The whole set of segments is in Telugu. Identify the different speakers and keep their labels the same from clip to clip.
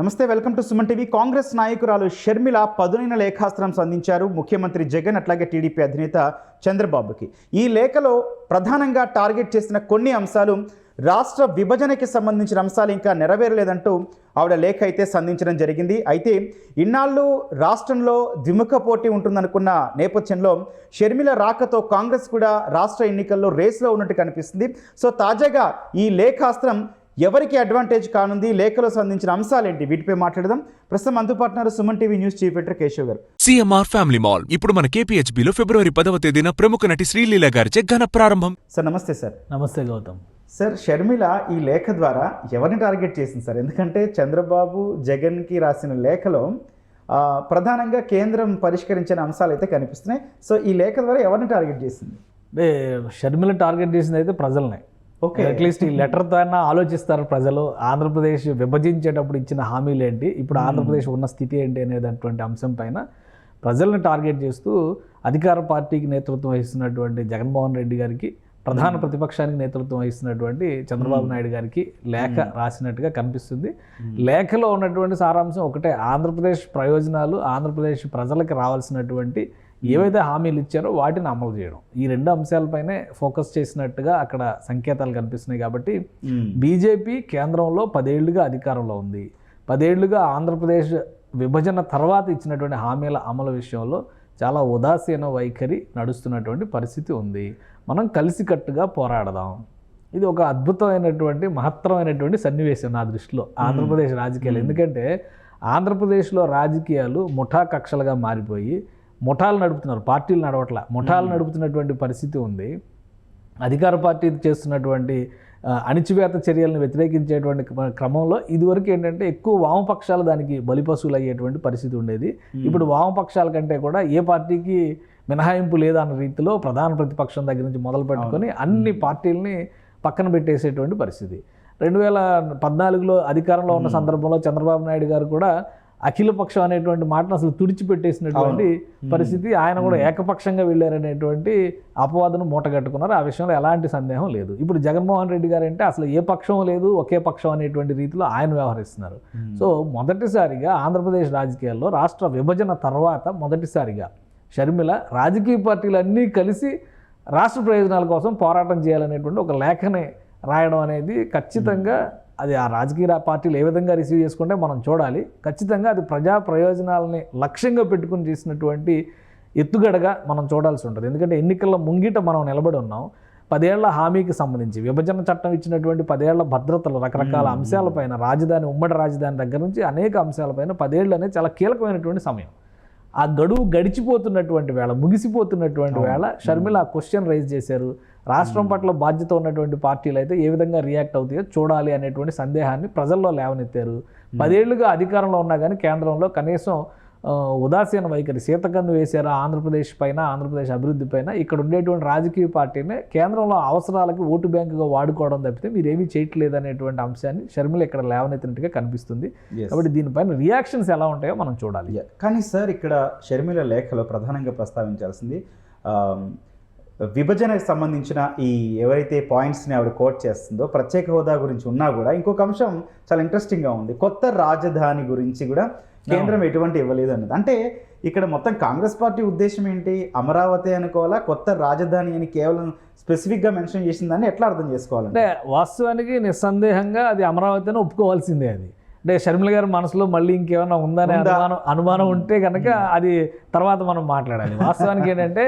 Speaker 1: నమస్తే welcome to Suman TV. Congress నాయకురాలు షర్మిల పదునైన లేఖాస్త్రం సంధించారు ముఖ్యమంత్రి జగన్ అట్లాగే టీడీపీ అధినేత చంద్రబాబుకి. ఈ లేఖలో ప్రధానంగా టార్గెట్ చేసిన కొన్ని అంశాలు రాష్ట్ర విభజనకి సంబంధించిన అంశాలు ఇంకా నెరవేరలేదంటూ ఆవిడ లేఖ అయితే సంధించడం జరిగింది. అయితే ఇన్నాళ్ళు రాష్ట్రంలో ద్విముఖ పోటీ ఉంటుందనుకున్న నేపథ్యంలో షర్మిల రాకతో కాంగ్రెస్ కూడా రాష్ట్ర ఎన్నికల్లో రేస్లో ఉన్నట్టు కనిపిస్తుంది. సో తాజాగా ఈ లేఖాస్త్రం ఎవరికి అడ్వాంటేజ్ కానుంది లేఖలో సంబంధించిన అంశాలేంటి? వీటిపై మాట్లాడదాం. ప్రస్తుతం అందుబాటున్నారు Suman TV news chief editor Keshav గారు.
Speaker 2: CMR family mall. ఇప్పుడు మన కేపీహెచ్బిలో ఫిబ్రవరి పదవ తేదీన ప్రముఖ నటి శ్రీలీల గారిచే ఘన ప్రారంభం.
Speaker 1: సార్ నమస్తే సార్.
Speaker 3: నమస్తే గౌతమ్.
Speaker 1: సార్ షర్మిల ఈ లేఖ ద్వారా ఎవరిని టార్గెట్ చేసింది సార్? ఎందుకంటే చంద్రబాబు జగన్కి రాసిన లేఖలో ప్రధానంగా కేంద్రం పరిష్కరించిన అంశాలు అయితే కనిపిస్తున్నాయి. సో ఈ లేఖ ద్వారా ఎవరిని టార్గెట్ చేసింది?
Speaker 3: అంటే షర్మిల టార్గెట్ చేసింది అయితే ప్రజల్ని.
Speaker 1: ఓకే.
Speaker 3: అట్లీస్ట్ ఈ లెటర్తో అయినా ఆలోచిస్తారు ప్రజలు. ఆంధ్రప్రదేశ్ విభజించేటప్పుడు ఇచ్చిన హామీలు ఏంటి ఇప్పుడు ఆంధ్రప్రదేశ్ ఉన్న స్థితి ఏంటి అనేటటువంటి అంశం పైన ప్రజల్ని టార్గెట్ చేస్తూ అధికార పార్టీకి నేతృత్వం వహిస్తున్నటువంటి జగన్మోహన్ రెడ్డి గారికి ప్రధాన ప్రతిపక్షానికి నేతృత్వం వహిస్తున్నటువంటి చంద్రబాబు నాయుడు గారికి లేఖ రాసినట్టుగా కనిపిస్తుంది. లేఖలో ఉన్నటువంటి సారాంశం ఒకటే. ఆంధ్రప్రదేశ్ ప్రయోజనాలు ఆంధ్రప్రదేశ్ ప్రజలకు రావాల్సినటువంటి ఏవైతే హామీలు ఇచ్చారో వాటిని అమలు చేయడం. ఈ రెండు అంశాలపైనే ఫోకస్ చేసినట్టుగా అక్కడ సంకేతాలు కనిపిస్తున్నాయి కాబట్టి బీజేపీ కేంద్రంలో పదేళ్ళుగా అధికారంలో ఉంది. పదేళ్ళుగా ఆంధ్రప్రదేశ్ విభజన తర్వాత ఇచ్చినటువంటి హామీల అమలు విషయంలో చాలా ఉదాసీన వైఖరి నడుస్తున్నటువంటి పరిస్థితి ఉంది. మనం కలిసికట్టుగా పోరాడదాం. ఇది ఒక అద్భుతమైనటువంటి మహత్తరమైనటువంటి సన్నివేశం నా దృష్టిలో ఆంధ్రప్రదేశ్ రాజకీయాలు. ఎందుకంటే ఆంధ్రప్రదేశ్లో రాజకీయాలు ముఠా కక్షలుగా మారిపోయి ముఠాలు నడుపుతున్నారు పార్టీలు నడవట్ల. ముఠాలు నడుపుతున్నటువంటి పరిస్థితి ఉంది. అధికార పార్టీ చేస్తున్నటువంటి అణిచివేత చర్యలను వ్యతిరేకించేటువంటి క్రమ- క్రమంలో ఇదివరకు ఏంటంటే ఎక్కువ వామపక్షాలు దానికి బలిపశువులు అయ్యేటువంటి పరిస్థితి ఉండేది. ఇప్పుడు వామపక్షాల కంటే కూడా ఏ పార్టీకి మినహాయింపు లేదన్న రీతిలో ప్రధాన ప్రతిపక్షం దగ్గర నుంచి మొదలు పెట్టుకొని అన్ని పార్టీలని పక్కన పెట్టేసేటువంటి పరిస్థితి. రెండు వేల పద్నాలుగులో అధికారంలో ఉన్న సందర్భంలో చంద్రబాబు నాయుడు గారు కూడా అఖిలపక్షం అనేటువంటి మాటను అసలు తుడిచిపెట్టేసినటువంటి పరిస్థితి. ఆయన కూడా ఏకపక్షంగా వెళ్ళారనేటువంటి అపవాదను మూటగట్టుకున్నారు. ఆ విషయంలో ఎలాంటి సందేహం లేదు. ఇప్పుడు జగన్మోహన్ రెడ్డి గారు అంటే అసలు ఏ పక్షం లేదు ఒకే పక్షం అనేటువంటి రీతిలో ఆయన వ్యవహరిస్తున్నారు. సో మొదటిసారిగా ఆంధ్రప్రదేశ్ రాజకీయాల్లో రాష్ట్ర విభజన తర్వాత మొదటిసారిగా షర్మిల రాజకీయ పార్టీలన్నీ కలిసి రాష్ట్ర ప్రయోజనాల కోసం పోరాటం చేయాలనేటువంటి ఒక లేఖని రాయడం అనేది ఖచ్చితంగా అది ఆ రాజకీయ పార్టీలు ఏ విధంగా రిసీవ్ చేసుకుంటే మనం చూడాలి. ఖచ్చితంగా అది ప్రజా ప్రయోజనాలని లక్ష్యంగా పెట్టుకుని చేసినటువంటి ఎత్తుగడగా మనం చూడాల్సి ఉంటుంది. ఎందుకంటే ఎన్నికల్లో ముంగిట మనం నిలబడి ఉన్నాం. పదేళ్ళ హామీకి సంబంధించి విభజన చట్టం ఇచ్చినటువంటి పదేళ్ళ భద్రతలు రకరకాల అంశాలపైన రాజధాని ఉమ్మడి రాజధాని దగ్గర నుంచి అనేక అంశాలపైన పదేళ్ళు అనేది చాలా కీలకమైనటువంటి సమయం. ఆ గడువు గడిచిపోతున్నటువంటి వేళ ముగిసిపోతున్నటువంటి వేళ షర్మిల ఆ క్వశ్చన్ రైజ్ చేశారు. రాష్ట్రం పట్ల బాధ్యత ఉన్నటువంటి పార్టీలు అయితే ఏ విధంగా రియాక్ట్ అవుతాయో చూడాలి అనేటువంటి సందేహాన్ని ప్రజల్లో లేవనెత్తారు. పదేళ్ళుగా అధికారంలో ఉన్నా కానీ కేంద్రంలో కనీసం ఉదాసీన వైఖరి. సీతకన్ను వేశారా ఆంధ్రప్రదేశ్ పైన ఆంధ్రప్రదేశ్ అభివృద్ధి పైన? ఇక్కడ ఉండేటువంటి రాజకీయ పార్టీని కేంద్రంలో అవసరాలకి ఓటు బ్యాంకుగా వాడుకోవడం తప్పితే మీరేమీ చేయట్లేదు అనేటువంటి అంశాన్ని షర్మిల ఇక్కడ లేవనెత్తినట్టుగా కనిపిస్తుంది. కాబట్టి దీనిపైన రియాక్షన్స్ ఎలా ఉంటాయో మనం చూడాలి.
Speaker 1: కానీ సార్ ఇక్కడ షర్మిల లేఖలో ప్రధానంగా ప్రస్తావించాల్సింది విభజనకు సంబంధించిన ఈ ఎవరైతే పాయింట్స్ని ఆవిడ కోట్ చేస్తుందో ప్రత్యేక హోదా గురించి ఉన్నా కూడా ఇంకొక అంశం చాలా ఇంట్రెస్టింగ్గా ఉంది. కొత్త రాజధాని గురించి కూడా కేంద్రం ఎటువంటి ఇవ్వలేదు అన్నది. అంటే ఇక్కడ మొత్తం కాంగ్రెస్ పార్టీ ఉద్దేశం ఏంటి? అమరావతి అనుకోవాలా? కొత్త రాజధాని అని కేవలం స్పెసిఫిక్గా మెన్షన్ చేసిందని ఎట్లా అర్థం చేసుకోవాలంటే
Speaker 3: అంటే వాస్తవానికి నిస్సందేహంగా అది అమరావతి అని ఒప్పుకోవాల్సిందే అది. అంటే షర్మిల గారి మనసులో మళ్ళీ ఇంకేమైనా ఉందనే
Speaker 1: ఉందా?
Speaker 3: అనుమానం అనుమానం ఉంటే కనుక అది తర్వాత మనం మాట్లాడాలి. వాస్తవానికి ఏంటంటే.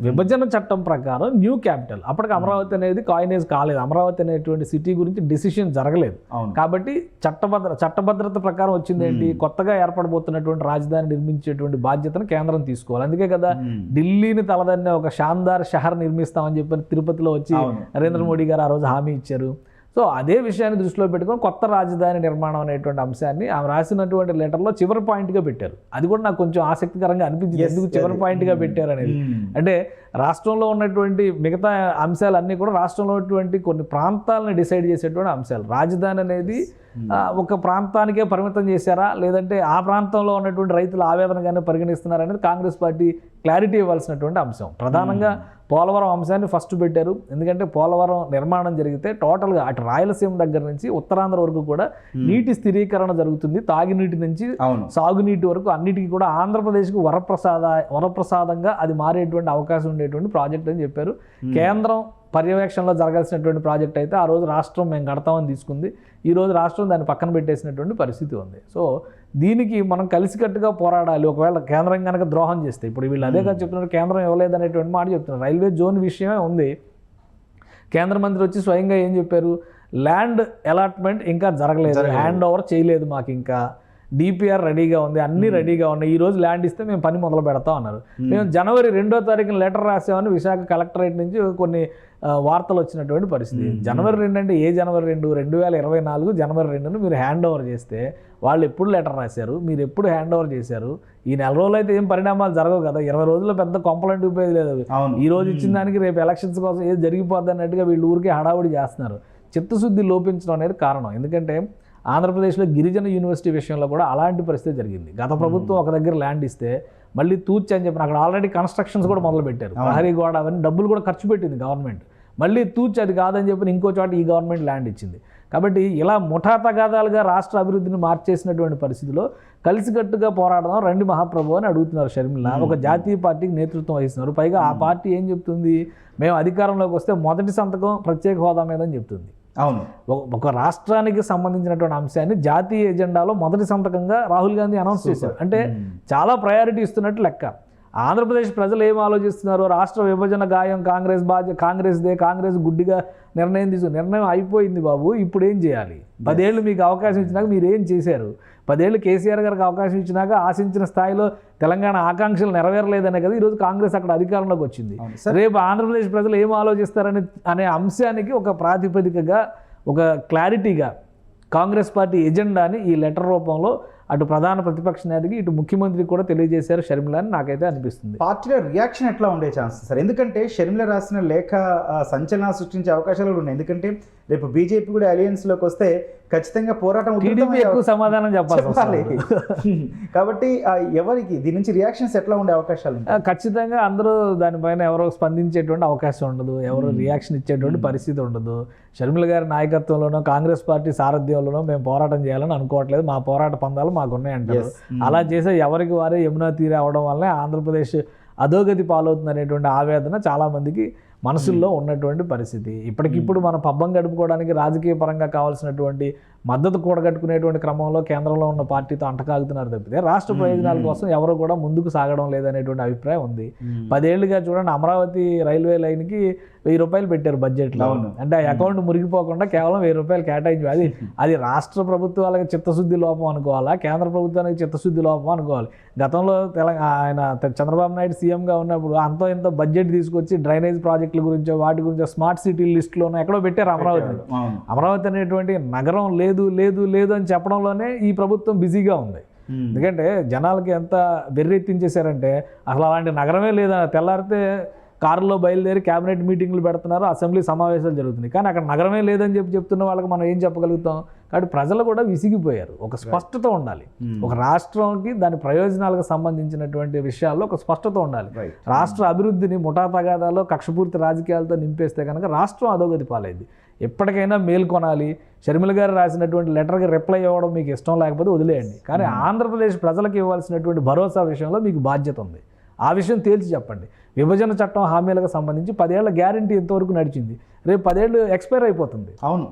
Speaker 3: విభజన చట్టం ప్రకారం న్యూ క్యాపిటల్ అప్పటికి అమరావతి అనేది కాయినేజ్ కాలేదు. అమరావతి అనేటువంటి సిటీ గురించి డిసిషన్ జరగలేదు. కాబట్టి చట్టభద్ర చట్టభద్రత ప్రకారం వచ్చింది ఏంటి? కొత్తగా ఏర్పడబోతున్నటువంటి రాజధాని నిర్మించేటువంటి బాధ్యతను కేంద్రం తీసుకోవాలి. అందుకే కదా. ఢిల్లీని తలదన్నే ఒక షాన్దార్ షహర్ నిర్మిస్తామని చెప్పి తిరుపతిలో వచ్చి. నరేంద్ర మోడీ గారు ఆ రోజు హామీ ఇచ్చారు. సో అదే విషయాన్ని దృష్టిలో పెట్టుకొని కొత్త రాజధాని నిర్మాణం అనేటువంటి అంశాన్ని ఆమె రాసినటువంటి లెటర్లో చివరి పాయింట్గా పెట్టారు. అది కూడా నాకు కొంచెం ఆసక్తికరంగా అనిపించింది. ఎందుకు చివరి. పాయింట్గా పెట్టారు అనేది?
Speaker 1: Hmm.
Speaker 3: అంటే రాష్ట్రంలో ఉన్నటువంటి మిగతా అంశాలన్నీ కూడా రాష్ట్రంలో ఉన్నటువంటి కొన్ని ప్రాంతాలను డిసైడ్ చేసేటువంటి అంశాలు. రాజధాని అనేది ఒక ప్రాంతానికే పరిమితం చేశారా? లేదంటే ఆ ప్రాంతంలో ఉన్నటువంటి రైతుల ఆవేదనగానే పరిగణిస్తున్నారా అనేది కాంగ్రెస్ పార్టీ క్లారిటీ ఇవ్వాల్సినటువంటి అంశం. ప్రధానంగా పోలవరం అంశాన్ని ఫస్ట్ పెట్టారు. ఎందుకంటే పోలవరం నిర్మాణం జరిగితే టోటల్గా అటు రాయలసీమ దగ్గర నుంచి ఉత్తరాంధ్ర వరకు కూడా నీటి స్థిరీకరణ జరుగుతుంది. తాగునీటి నుంచి సాగునీటి వరకు అన్నిటికీ కూడా ఆంధ్రప్రదేశ్కు వరప్రసాద వరప్రసాదంగా అది మారేటువంటి అవకాశం ఉండేటువంటి ప్రాజెక్ట్ అని చెప్పారు. కేంద్రం పర్యవేక్షణలో జరగాల్సినటువంటి ప్రాజెక్ట్ అయితే ఆ రోజు రాష్ట్రం మేము కడతామని తీసుకుంది. ఈ రోజు రాష్ట్రం దాన్ని పక్కన పెట్టేసినటువంటి పరిస్థితి ఉంది. సో దీనికి మనం కలిసికట్టుగా పోరాడాలి. ఒకవేళ కేంద్రం కనుక ద్రోహం చేస్తే ఇప్పుడు వీళ్ళు అదే కదా చెప్తున్నారు కేంద్రం ఇవ్వలేదు అనేటువంటి మాట చెప్తున్నారు. రైల్వే జోన్ విషయమే ఉంది. కేంద్ర మంత్రి వచ్చి స్వయంగా ఏం చెప్పారు? ల్యాండ్ అలాట్మెంట్ ఇంకా జరగలేదు. హ్యాండ్ ఓవర్ చేయలేదు మాకు ఇంకా. డిపిఆర్ రెడీగా ఉంది. అన్ని రెడీగా ఉన్నాయి. ఈ రోజు ల్యాండ్ ఇస్తే మేము పని మొదలు పెడతాం అన్నారు. మేము జనవరి రెండో తారీఖున లెటర్ రాసామని విశాఖ కలెక్టరేట్ నుంచి కొన్ని వార్తలు వచ్చినటువంటి పరిస్థితి. జనవరి రెండు అంటే ఏ జనవరి రెండు? రెండు వేల ఇరవై నాలుగు జనవరి రెండును మీరు హ్యాండ్ ఓవర్ చేస్తే వాళ్ళు ఎప్పుడు లెటర్ రాశారు? మీరు ఎప్పుడు హ్యాండ్ ఓవర్ చేశారు? ఈ నెల రోజులు అయితే ఏం పరిణామాలు జరగవు కదా. ఇరవై రోజుల్లో పెద్ద కొంపలంటి ఉపయోగం లేదు. ఈ రోజు ఇచ్చిన దానికి రేపు ఎలక్షన్స్ కోసం ఏది జరిగిపోద్ది అన్నట్టుగా వీళ్ళు ఊరికే హడావుడి చేస్తున్నారు. చిత్తశుద్ధి లోపించడం అనేది కారణం. ఎందుకంటే ఆంధ్రప్రదేశ్లో గిరిజన యూనివర్సిటీ విషయంలో కూడా అలాంటి పరిస్థితి జరిగింది. గత ప్రభుత్వం ఒక దగ్గర ల్యాండ్ ఇస్తే మళ్ళీ తూర్చి అని చెప్పిన అక్కడ ఆల్రెడీ కన్స్ట్రక్షన్స్ కూడా మొదలు పెట్టారు ప్రహరీ గోడ అవన్నీ డబ్బులు కూడా ఖర్చు పెట్టింది గవర్నమెంట్. మళ్ళీ తూర్చి అది కాదని చెప్పి ఇంకో చోట ఈ గవర్నమెంట్ ల్యాండ్ ఇచ్చింది. కాబట్టి ఇలా ముఠా తగాదాలుగా రాష్ట్ర అభివృద్ధిని మార్చేసినటువంటి పరిస్థితిలో కలిసికట్టుగా పోరాడదాం రండి మహాప్రభు అని అడుగుతున్నారు షర్మిల. ఒక జాతీయ పార్టీకి నేతృత్వం వహిస్తున్నారు. పైగా ఆ పార్టీ ఏం చెప్తుంది? మేము అధికారంలోకి వస్తే మొదటి సంతకం ప్రత్యేక హోదా మీద అని చెప్తుంది.
Speaker 1: అవును.
Speaker 3: ఒక రాష్ట్రానికి సంబంధించినటువంటి అంశాన్ని జాతీయ ఎజెండాలో మొదటి సంతకంగా రాహుల్ గాంధీ అనౌన్స్ చేశారు. అంటే చాలా ప్రయారిటీ ఇస్తున్నట్టు లెక్క. ఆంధ్రప్రదేశ్ ప్రజలు ఏం ఆలోచిస్తున్నారు రాష్ట్ర విభజన గాయం కాంగ్రెస్ బాధ్య కాంగ్రెస్దే కాంగ్రెస్ గుడ్డిగా నిర్ణయం తీసుకు నిర్ణయం అయిపోయింది బాబు ఇప్పుడు ఏం చేయాలి? పదేళ్ళు మీకు అవకాశం ఇచ్చినాక మీరు ఏం చేశారు? పదేళ్ళు కేసీఆర్ గారికి అవకాశం ఇచ్చినాక ఆశించిన స్థాయిలో తెలంగాణ ఆకాంక్షలు నెరవేరలేదనే కదా ఈరోజు కాంగ్రెస్ అక్కడ అధికారంలోకి వచ్చింది. రేపు ఆంధ్రప్రదేశ్ ప్రజలు ఏం ఆలోచిస్తారని అనే అంశానికి ఒక ప్రాతిపదికగా ఒక క్లారిటీగా కాంగ్రెస్ పార్టీ ఎజెండాని ఈ లెటర్ రూపంలో అటు ప్రధాన ప్రతిపక్ష నేతకి ఇటు ముఖ్యమంత్రికి కూడా తెలియజేశారు షర్మిల అని నాకైతే అనిపిస్తుంది.
Speaker 1: పార్టీలో రియాక్షన్ ఎట్లా ఉండే ఛాన్సెస్ సార్? ఎందుకంటే షర్మిల రాసిన లేఖ సంచలన సంచలనాలు సృష్టించే అవకాశాలు కూడా ఉన్నాయి. ఎందుకంటే రేపు బీజేపీ కూడా alliance లోకి వస్తే ఖచ్చితంగా పోరాటం
Speaker 3: ఎక్కువ సమాధానం
Speaker 1: చెప్పాలి. కాబట్టి ఎవరికి దీని నుంచి రియాక్షన్స్ ఎట్లా ఉండే అవకాశాలు
Speaker 3: ఖచ్చితంగా అందరూ దానిపైన ఎవరో స్పందించేటువంటి అవకాశం ఉండదు. ఎవరు రియాక్షన్ ఇచ్చేటువంటి పరిస్థితి ఉండదు. షర్మిల గారి నాయకత్వంలోనో కాంగ్రెస్ పార్టీ సారథ్యంలోనో మేము పోరాటం చేయాలని అనుకోవట్లేదు. మా పోరాట పందాలు మాకు ఉన్నాయంటారు
Speaker 1: Yes.
Speaker 3: అలా చేసే ఎవరికి వారే యమునా తీరే అవడం వల్లే ఆంధ్రప్రదేశ్ అధోగతి పాలవుతుంది అనేటువంటి ఆవేదన చాలా మందికి మనసుల్లో ఉన్నటువంటి పరిస్థితి. ఇప్పటికిప్పుడు మన పబ్బం గడుపుకోవడానికి రాజకీయ పరంగా కావాల్సినటువంటి మద్దతు కూడగట్టుకునేటువంటి క్రమంలో కేంద్రంలో ఉన్న పార్టీతో అంటకాగుతున్నారు తప్పితే రాష్ట్ర ప్రయోజనాల కోసం ఎవరు కూడా ముందుకు సాగడం లేదనేటువంటి అభిప్రాయం ఉంది. పదేళ్ళుగా చూడండి అమరావతి రైల్వే లైన్కి వెయ్యి రూపాయలు పెట్టారు బడ్జెట్లో. అంటే ఆ అకౌంట్ మురిగిపోకుండా కేవలం వెయ్యి రూపాయలు కేటాయించు. అది అది రాష్ట్ర ప్రభుత్వాలకు చిత్తశుద్ధి లోపం అనుకోవాలా? కేంద్ర ప్రభుత్వానికి చిత్తశుద్ధి లోపం అనుకోవాలి. గతంలో తెలంగాణ ఆయన చంద్రబాబు నాయుడు సీఎంగా ఉన్నప్పుడు అంతో ఇంత బడ్జెట్ తీసుకొచ్చి డ్రైనేజ్ ప్రాజెక్టుల గురించో వాటి గురించో స్మార్ట్ సిటీ లిస్టులోనో ఎక్కడో పెట్టారు అమరావతి. అమరావతి అనేటువంటి నగరం లేదు లేదు లేదు అని చెప్పడంలోనే ఈ ప్రభుత్వం బిజీగా ఉంది. ఎందుకంటే జనాలకి ఎంత బెర్రెత్తించేశారంటే అసలు అలాంటి నగరమే లేదని తెల్లారితే కారులో బయలుదేరి క్యాబినెట్ మీటింగ్లు పెడుతున్నారు అసెంబ్లీ సమావేశాలు జరుగుతున్నాయి. కానీ అక్కడ నగరమే లేదని చెప్పి చెప్తున్న వాళ్ళకి మనం ఏం చెప్పగలుగుతాం? కాబట్టి ప్రజలు కూడా విసిగిపోయారు. ఒక స్పష్టత ఉండాలి. ఒక రాష్ట్రంకి దాని ప్రయోజనాలకు సంబంధించినటువంటి విషయాల్లో ఒక స్పష్టత ఉండాలి. రాష్ట్ర అభివృద్ధిని ముఠా తగాదాలో కక్షపూర్తి రాజకీయాలతో నింపేస్తే కనుక రాష్ట్రం అధోగతి పాలైంది. ఎప్పటికైనా మేల్కొనాలి షర్మిల గారు రాసినటువంటి లెటర్కి రిప్లై ఇవ్వడం మీకు ఇష్టం లేకపోతే వదిలేయండి. కానీ ఆంధ్రప్రదేశ్ ప్రజలకు ఇవ్వాల్సినటువంటి భరోసా విషయంలో మీకు బాధ్యత ఉంది. ఆ విషయం తేల్చి చెప్పండి. విభజన చట్టం హామీలకు సంబంధించి పదేళ్ళ గ్యారంటీ ఎంతవరకు నడిచింది. రేపు పదేళ్ళు ఎక్స్పైర్ అయిపోతుంది.
Speaker 1: అవును.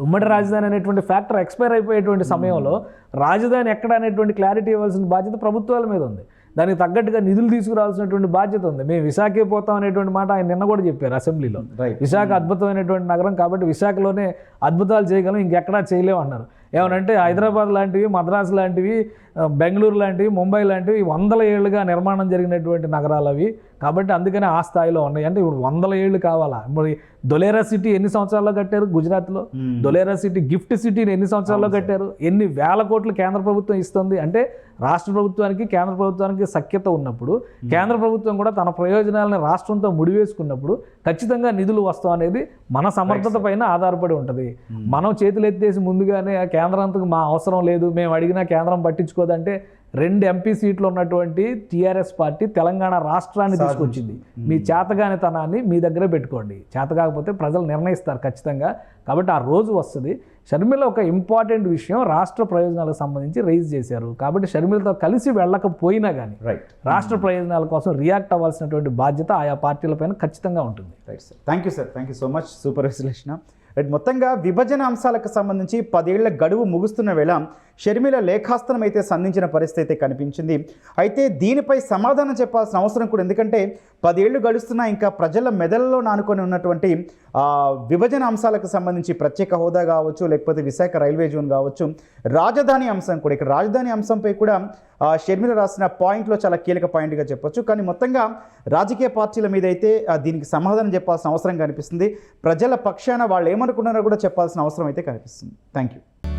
Speaker 3: ఉమ్మడి రాజధాని అనేటువంటి ఫ్యాక్టర్ ఎక్స్పైర్ అయిపోయేటువంటి సమయంలో రాజధాని ఎక్కడ అనేటువంటి క్లారిటీ ఇవ్వాల్సిన బాధ్యత ప్రభుత్వాల మీద ఉంది. దానికి తగ్గట్టుగా నిధులు తీసుకురావాల్సినటువంటి బాధ్యత ఉంది. మేము విశాఖే పోతాం అనేటువంటి మాట ఆయన నిన్న కూడా చెప్పారు అసెంబ్లీలో.
Speaker 1: రైట్
Speaker 3: విశాఖ అద్భుతమైనటువంటి నగరం కాబట్టి విశాఖలోనే అద్భుతాలు చేయగలం ఇంకెక్కడా చేయలేము అన్నారు. ఏమనంటే హైదరాబాద్ లాంటివి మద్రాసు లాంటివి బెంగళూరు లాంటివి ముంబై లాంటివి వందల ఏళ్ళుగా నిర్మాణం జరిగినటువంటి నగరాలు అవి. కాబట్టి అందుకనే ఆ స్థాయిలో ఉన్నాయి. అంటే ఇప్పుడు వందల ఏళ్ళు కావాలా? మరి దొలేరా సిటీ ఎన్ని సంవత్సరాల్లో కట్టారు గుజరాత్లో? దొలేరా సిటీ గిఫ్ట్ సిటీని ఎన్ని సంవత్సరాల్లో కట్టారు? ఎన్ని వేల కోట్లు కేంద్ర ప్రభుత్వం ఇస్తుంది? అంటే రాష్ట్ర ప్రభుత్వానికి కేంద్ర ప్రభుత్వానికి సఖ్యత ఉన్నప్పుడు కేంద్ర ప్రభుత్వం కూడా తన ప్రయోజనాలను రాష్ట్రంతో ముడివేసుకున్నప్పుడు ఖచ్చితంగా నిధులు వస్తాం అనేది మన సమర్థత పైన ఆధారపడి ఉంటుంది. మనం చేతులు ఎత్తేసి ముందుగానే కేంద్రానికి మా అవసరం లేదు. మేము అడిగినా కేంద్రం పట్టించుకోదంటే రెండు ఎంపీ సీట్లు ఉన్నటువంటి టీఆర్ఎస్ పార్టీ తెలంగాణ రాష్ట్రాన్ని తీసుకొచ్చింది. మీ చేతగానితనాన్ని మీ దగ్గరే పెట్టుకోండి. చేత కాకపోతే ప్రజలు నిర్ణయిస్తారు ఖచ్చితంగా. కాబట్టి ఆ రోజు వస్తుంది. షర్మిల ఒక ఇంపార్టెంట్ విషయం రాష్ట్ర ప్రయోజనాలకు సంబంధించి రైజ్ చేశారు. కాబట్టి షర్మిలతో కలిసి వెళ్ళకపోయినా కానీ
Speaker 1: రైట్
Speaker 3: రాష్ట్ర ప్రయోజనాల కోసం రియాక్ట్ అవ్వాల్సినటువంటి బాధ్యత ఆయా పార్టీలపైన ఖచ్చితంగా ఉంటుంది.
Speaker 1: Right sir thank you sir thank you so much super విశ్లేషణ రైట్ మొత్తంగా విభజన అంశాలకు సంబంధించి పదేళ్ళ గడువు ముగుస్తున్న వేళ షర్మిల లేఖాస్త్రం అయితే సంధించిన పరిస్థితి అయితే కనిపించింది. అయితే దీనిపై సమాధానం చెప్పాల్సిన అవసరం కూడా ఎందుకంటే పదేళ్ళు గడుస్తున్నా ఇంకా ప్రజల మెదళ్ళలో నానుకొని ఉన్నటువంటి విభజన అంశాలకు సంబంధించి ప్రత్యేక హోదా కావచ్చు లేకపోతే విశాఖ రైల్వే జోన్ కావచ్చు రాజధాని అంశం కూడా ఇక్కడ రాజధాని అంశంపై కూడా షర్మిల రాసిన పాయింట్లో చాలా కీలక పాయింట్గా చెప్పొచ్చు. కానీ మొత్తంగా రాజకీయ పార్టీల మీద అయితే దీనికి సమాధానం చెప్పాల్సిన అవసరం కనిపిస్తుంది. ప్రజల పక్షాన వాళ్ళు ఏమనుకున్నారో కూడా చెప్పాల్సిన అవసరం అయితే కనిపిస్తుంది. Thank you